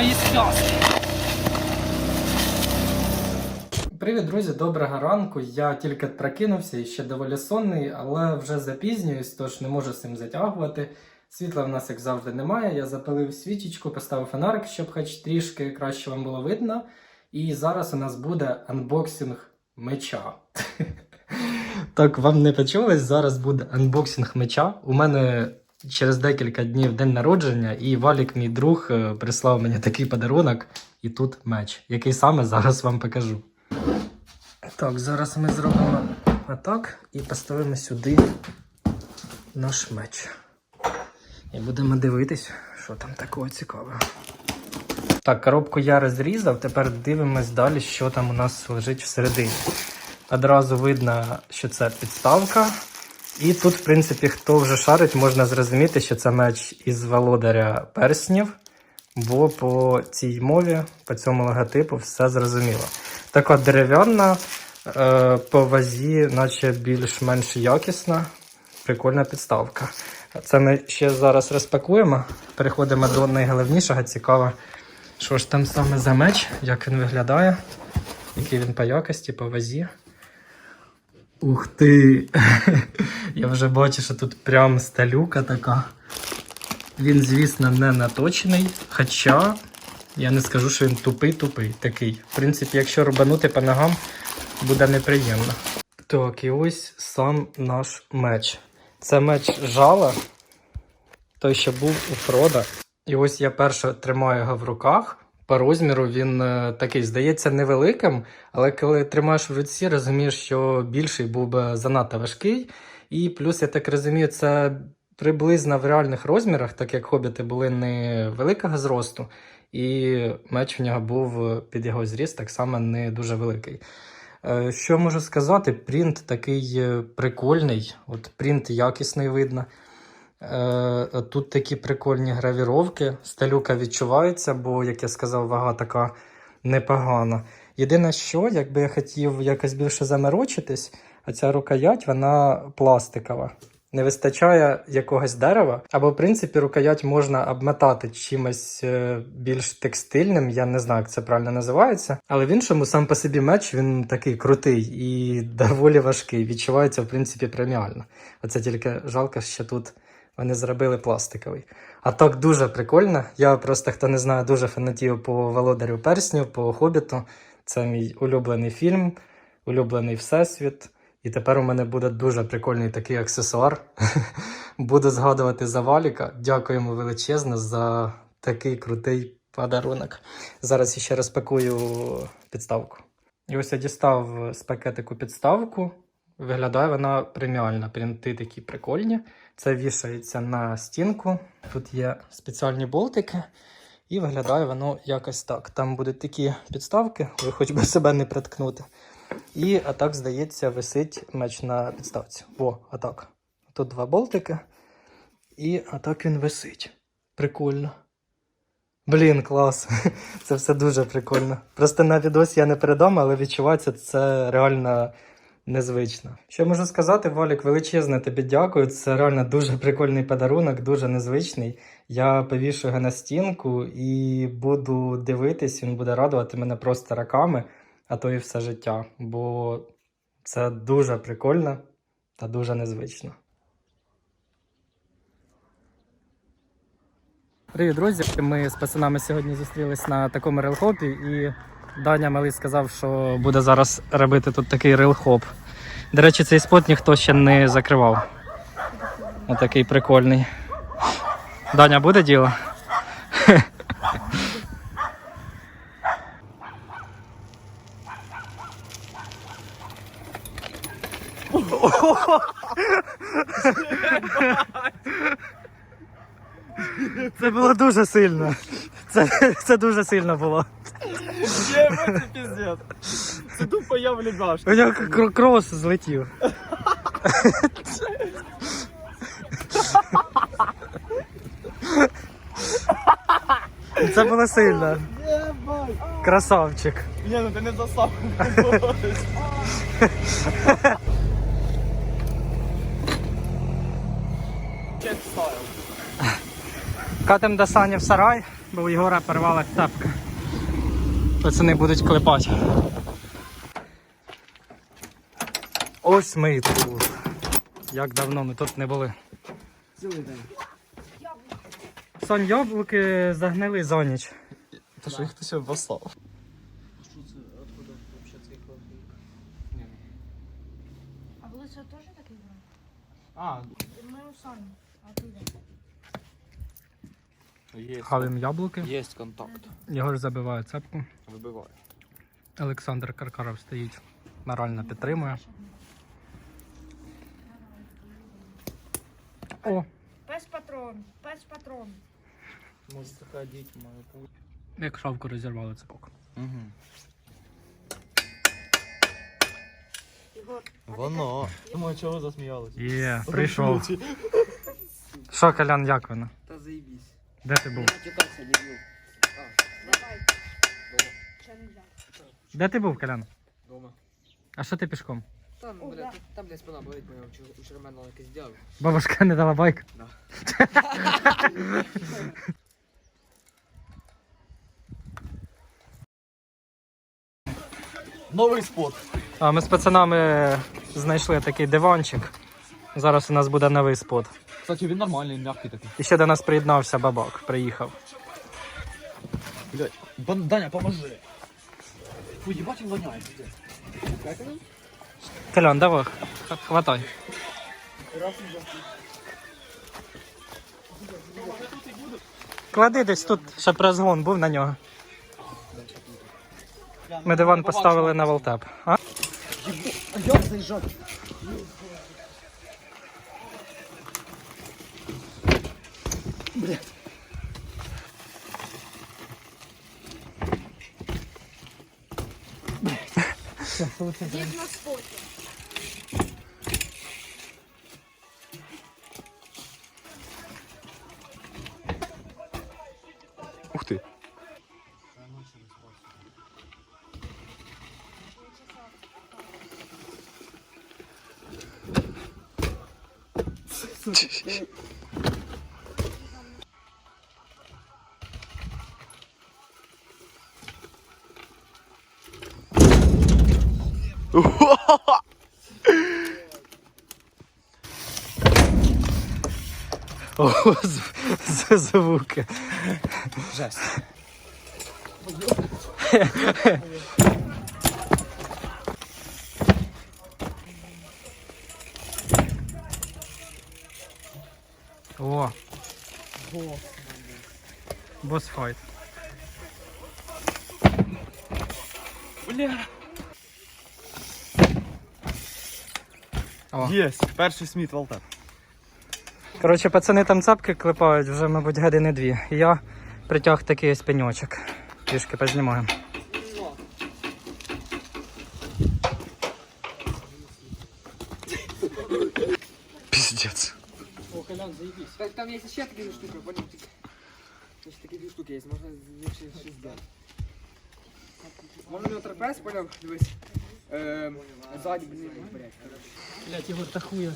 Час! Привіт, друзі, доброго ранку. Я тільки прокинувся і ще доволі сонний, але вже запізнююсь, тож не можу з цим затягувати. Світла в нас, як завжди, немає. Я запалив свічечку, поставив фонарик, щоб хоч трішки краще вам було видно. І зараз у нас буде анбоксинг меча. Так, вам не почулось, зараз буде анбоксинг меча. У мене через декілька днів день народження, і Валік, мій друг, е, прислав мені такий подарунок, і тут меч, який саме зараз вам покажу. Так, зараз ми зробимо отак і поставимо сюди наш меч. І будемо дивитись, що там такого цікавого. Так, коробку я розрізав, тепер дивимось далі, що там у нас лежить всередині. Одразу видно, що це підставка. І тут, в принципі, хто вже шарить, можна зрозуміти, що це меч із володаря перснів, бо по цій мові, по цьому логотипу, все зрозуміло. Така дерев'яна, е, по вазі, наче більш-менш якісна, прикольна підставка. Це ми ще зараз розпакуємо. Переходимо до найголовнішого, цікаво, що ж там саме за меч, як він виглядає, який він по якості, по вазі. Ух ти! Я вже бачу, що тут прям сталюка така. Він, звісно, не наточений, хоча я не скажу, що він тупий-тупий такий. В принципі, якщо рубанути по ногам, буде неприємно. Так, і ось сам наш меч. Це меч жала, той, що був у Фрода. І ось я перше тримаю його в руках. По розміру він е, такий, здається, невеликим, але коли тримаєш в руці, розумієш, що більший був би занадто важкий. І плюс, я так розумію, це приблизно в реальних розмірах, так як хобіти були не великого зросту, і меч в нього був під його зріст, так само не дуже великий. Е, Що можу сказати? Принт такий е, прикольний, от принт якісний видно. Е, Тут такі прикольні гравіровки. Сталюка відчувається, бо, як я сказав, вага така непогана. Єдине, що, якби я хотів якось більше заморочитись, а ця рукоять вона пластикова. Не вистачає якогось дерева, або, в принципі, рукоять можна обмотати чимось е, більш текстильним, я не знаю, як це правильно називається. Але в іншому сам по собі меч він такий крутий і доволі важкий. Відчувається, в принципі, преміально. Оце тільки жалко, що тут вони зробили пластиковий. А так дуже прикольно. Я просто, хто не знає, дуже фанатів по володарю перснів, по хобіту. Це мій улюблений фільм, улюблений всесвіт. І тепер у мене буде дуже прикольний такий аксесуар. Буду згадувати за Валіка. Дякуємо величезно за такий крутий подарунок. Зараз ще розпакую підставку. І ось я дістав з пакетику підставку. Виглядає вона преміально. Принти такі прикольні. Це вішається на стінку. Тут є спеціальні болтики. І виглядає воно якось так. Там будуть такі підставки, ви хоч би себе не приткнути. І атак, здається, висить меч на підставці. О, атак. Тут два болтики. І атак він висить. Прикольно. Блін, клас. Це все дуже прикольно. Просто на відосі я не передам, але відчувається це реально незвично. Що можу сказати, Валік, величезне тобі дякую. Це реально дуже прикольний подарунок, дуже незвичний. Я повішу його на стінку і буду дивитись, він буде радувати мене просто роками, а то і все життя. Бо це дуже прикольно та дуже незвично. Привіт, друзі! Ми з пацанами сьогодні зустрілись на такому релхопі, і Даня Малий сказав, що буде зараз робити тут такий релхоп. До речі, цей спот ніхто ще не закривав. Отакий прикольний. Даня, буде діло? Це було дуже сильно. Це, це дуже сильно було. Це піздець. Це тупо я в лягаш. У нього кр- крос злетів. Це було сильно. Красавчик. Ні, ну ти не засав. Чек. Катим до Сані в сарай, бо у Єгора порвала тапка. Пацани будуть клепати. Ось ми і тут. Як давно ми тут не були. Цілий день. Сон яблуки загнили за ніч. Та що їх хтось обослав? А вы что, тоже так играли? А, Мы сами. Є. Хавим яблуки. Є контакт. Єгор забиває цепку. Вибиваю. Олександр Каркаров стоїть. Морально підтримує. О, Пес патрон, пес патрон. Може така діть має бути. як шавку розірвали цепок. Угу. Воно. Думаю, чого засміялись? Є, прийшов. Що, Колян, як воно? Та заебись. Де ти був? Матюкався, дебіл. давай. Че нельзя? Де ти був, Колян? Дома. А що ти пішком? Там, О, бля, да. тут- там, бля, спина болить, мене у Шермена якось дяв. Бабушка не дала байк. Да. Новий спот. А ми з пацанами знайшли такий диванчик. Зараз у нас буде новий спот. Кстати, він нормальний, м'який такий. І ще до нас приєднався бабак, приїхав. Блять, Даня, поможи. Фу, їбать він воняє. Колян, давай, хватай. Клади десь тут, щоб розгон був на нього. Ми диван поставили на волтап. А? А як заїжджати? Здесь на споте. Ух ти. О, з- з- звуки. Жесть. О. Босс файт. Бля. Єсть, перший сміт Валтер. Коротше, пацани там цапки клепають вже, мабуть, години дві. І я притяг такий ось пеньочок. Трішки познімаємо. Пиздец. О, Колян, заебись. Так, там є ще такі штуки, понял? Ще такі дві штуки є, них ще щось зробити. Можна на трапез, понял? Дивись. Ззаді, блін, блядь. Блять, його тахує.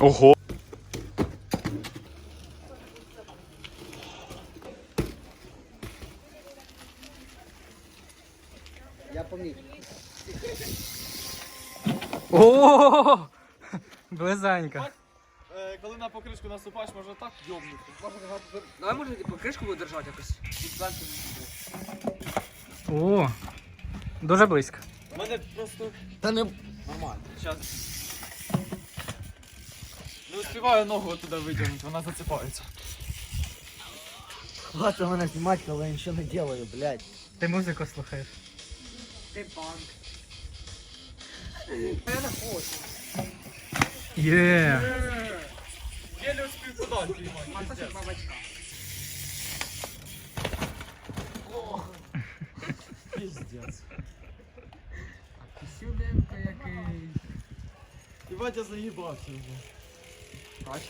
Ого. Я поміг. О! Близенько. Е, коли на покришку наступаєш, може так йобнути. Можна грати. Давай може типу кришку буде держати якось. Тут. О! Дуже близько. У мене просто Та не... нормально. Сейчас. Не успіваю ногу туди витягнути, вона зацепається. Хватит мене знімати, коли я нічого не делаю, блядь. Ти музику слухаєш. Ти панк. Я на фото. Є! Єлі успів подати, бабачка. Пиздец. Сюденко який. Їбать, я заїбався вже. Бач?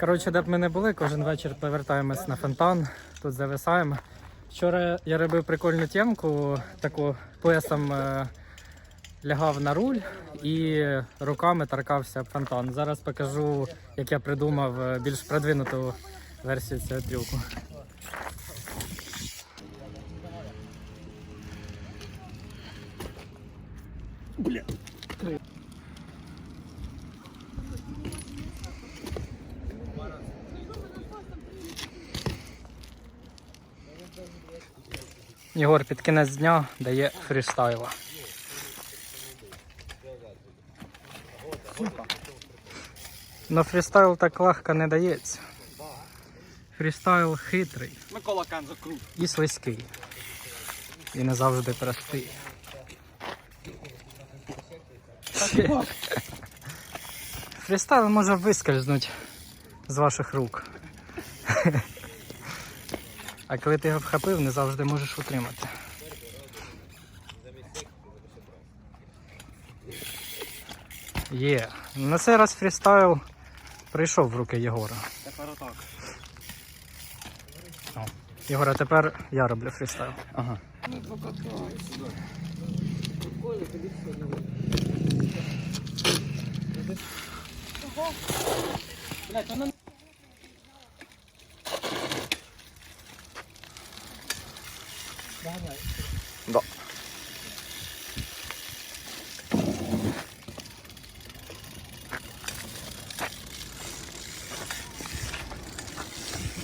Коротше, де б ми не були, кожен вечір повертаємось на фонтан, тут зависаємо. Вчора я робив прикольну темку, таку поясом е, лягав на руль і руками торкався об фонтан. Зараз покажу, як я придумав е, більш продвинуту версію цього трюку. Єгор під кінець дня дає фрістайла. Но фрістайл так легко не дається. Фрістайл хитрий Микола Канзо крут. і слизький. І не завжди простий. Фрістайл може вискользнути з ваших рук. А коли ти його вхопив, не завжди можеш утримати. Є. На цей раз фрістайл прийшов в руки Єгора. Тепер отак. Єгор, а тепер я роблю фрістайл. Ага. Да.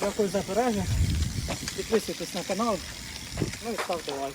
Дякую за перегляд. Підписуйтесь на канал. Ну і ставте лайк.